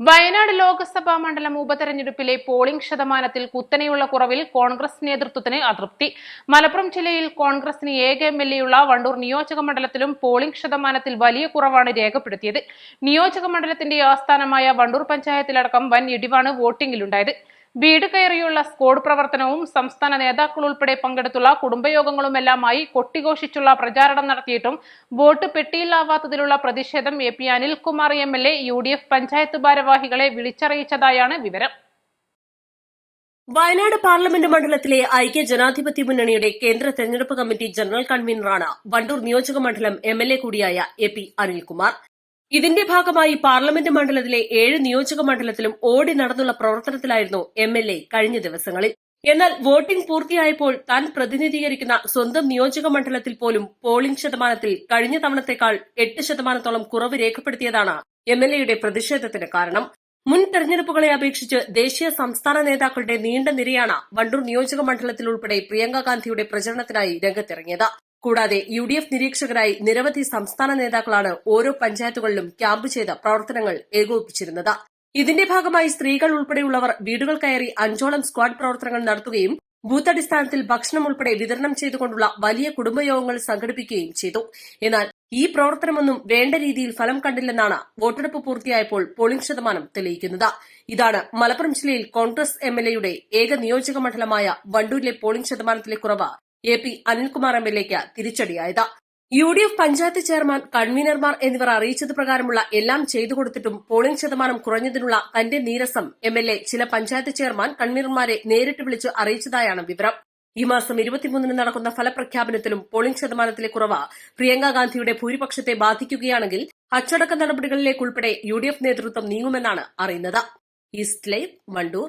Wayanad Lok Sabha മണ്ഡലം ഉപതെരഞ്ഞെടുപ്പിലെ polling ശതമാനത്തിൽ കുത്തനെയുള്ള കുറവിൽ കോൺഗ്രസ് നേതൃത്വത്തിന് അതൃപ്തി. മലപ്പുറം ജില്ലയിൽ കോൺഗ്രസിന് ഏക എം എൽ എയുള്ള വണ്ടൂർ നിയോജക മണ്ഡലത്തിലും പോളിംഗ് ശതമാനത്തിൽ വലിയ കുറവാണ് രേഖപ്പെടുത്തിയത്. നിയോജക മണ്ഡലത്തിന്റെ ആസ്ഥാനമായ വണ്ടൂർ പഞ്ചായത്തിലടക്കം വൻ ഇടിവാണ് വോട്ടിംഗിലുണ്ടായത്. വീട് കയറിയുള്ള സ്കോഡ് പ്രവർത്തനവും സംസ്ഥാന നേതാക്കൾ ഉൾപ്പെടെ പങ്കെടുത്തുള്ള കുടുംബയോഗങ്ങളുമെല്ലാമായി കൊട്ടിഘോഷിച്ചുള്ള പ്രചാരണം നടത്തിയിട്ടും വോട്ട് പെട്ടിയിലാവാത്തതിലുള്ള പ്രതിഷേധം A P Anilkumar M L A U D F panchayat ഭാരവാഹികളെ വിളിച്ചറിയിച്ചതായാണ് വിവരം. വയനാട് പാർലമെന്റ് മണ്ഡലത്തിലെ ഐക്യ ജനാധിപത്യ മുന്നണിയുടെ കേന്ദ്ര തെരഞ്ഞെടുപ്പ് കമ്മിറ്റി ജനറൽ കൺവീനറാണ് വണ്ടൂർ നിയോജക മണ്ഡലം എം എൽ എ കൂടിയായ എ പി അനിൽകുമാർ. ഇതിന്റെ ഭാഗമായി പാർലമെന്റ് മണ്ഡലത്തിലെ ഏഴ് നിയോജക മണ്ഡലത്തിലും ഓടി നടന്നുള്ള പ്രവർത്തനത്തിലായിരുന്നു എം എൽ എ കഴിഞ്ഞ ദിവസങ്ങളിൽ. എന്നാൽ വോട്ടിംഗ് പൂർത്തിയായപ്പോൾ താൻ പ്രതിനിധീകരിക്കുന്ന സ്വന്തം നിയോജക മണ്ഡലത്തിൽ പോലും പോളിംഗ് ശതമാനത്തിൽ കഴിഞ്ഞ തവണത്തേക്കാൾ എട്ട് ശതമാനത്തോളം കുറവ് രേഖപ്പെടുത്തിയതാണ് എം എൽ എയുടെ പ്രതിഷേധത്തിന് കാരണം. മുൻ തെരഞ്ഞെടുപ്പുകളെ അപേക്ഷിച്ച് ദേശീയ സംസ്ഥാന നേതാക്കളുടെ നീണ്ട നിരയാണ് വണ്ടൂർ നിയോജക പ്രിയങ്ക ഗാന്ധിയുടെ പ്രചരണത്തിനായി രംഗത്തിറങ്ങിയത്. കൂടാതെ യു ഡി എഫ് നിരീക്ഷകരായി നിരവധി സംസ്ഥാന നേതാക്കളാണ് ഓരോ പഞ്ചായത്തുകളിലും ക്യാമ്പ് ചെയ്ത പ്രവർത്തനങ്ങൾ ഏകോപിപ്പിച്ചിരുന്നത്. ഇതിന്റെ ഭാഗമായി സ്ത്രീകൾ ഉൾപ്പെടെയുള്ളവർ വീടുകൾ കയറി അഞ്ചോളം സ്ക്വാഡ് പ്രവർത്തനങ്ങൾ നടത്തുകയും ബൂത്ത് അടിസ്ഥാനത്തിൽ ഭക്ഷണം ഉൾപ്പെടെ വിതരണം ചെയ്തുകൊണ്ടുള്ള വലിയ കുടുംബയോഗങ്ങൾ സംഘടിപ്പിക്കുകയും ചെയ്തു. എന്നാൽ ഈ പ്രവർത്തനമൊന്നും വേണ്ട രീതിയിൽ ഫലം കണ്ടില്ലെന്നാണ് വോട്ടെടുപ്പ് പൂർത്തിയായപ്പോൾ പോളിംഗ് ശതമാനം തെളിയിക്കുന്നത്. ഇതാണ് മലപ്പുറം ജില്ലയിൽ കോൺഗ്രസ് എം ഏക നിയോജക മണ്ഡലമായ വണ്ടൂരിലെ പോളിംഗ് ശതമാനത്തിലെ കുറവ് A P Anilkumar M L എക്ക് തിരിച്ചടിയായത്. U D F panchayat chairman കൺവീനർമാർ എന്നിവർ അറിയിച്ചത് പ്രകാരമുള്ള എല്ലാം ചെയ്തു കൊടുത്തിട്ടും പോളിംഗ് ശതമാനം കുറഞ്ഞതിനുള്ള തന്റെ നീരസം എം എൽ എ ചില പഞ്ചായത്ത് ചെയർമാൻ കൺവീനർമാരെ നേരിട്ട് വിളിച്ച് അറിയിച്ചതായാണ് വിവരം. ഈ മാസം ഇരുപത്തിമൂന്നിന് നടക്കുന്ന ഫലപ്രഖ്യാപനത്തിലും പോളിംഗ് ശതമാനത്തിലെ കുറവ് പ്രിയങ്ക ഗാന്ധിയുടെ ഭൂരിപക്ഷത്തെ ബാധിക്കുകയാണെങ്കിൽ അച്ചടക്ക നടപടികളിലേക്കുൾപ്പെടെ യു ഡി എഫ് നേതൃത്വം നീങ്ങുമെന്നാണ് അറിയുന്നത്. East live Wandoor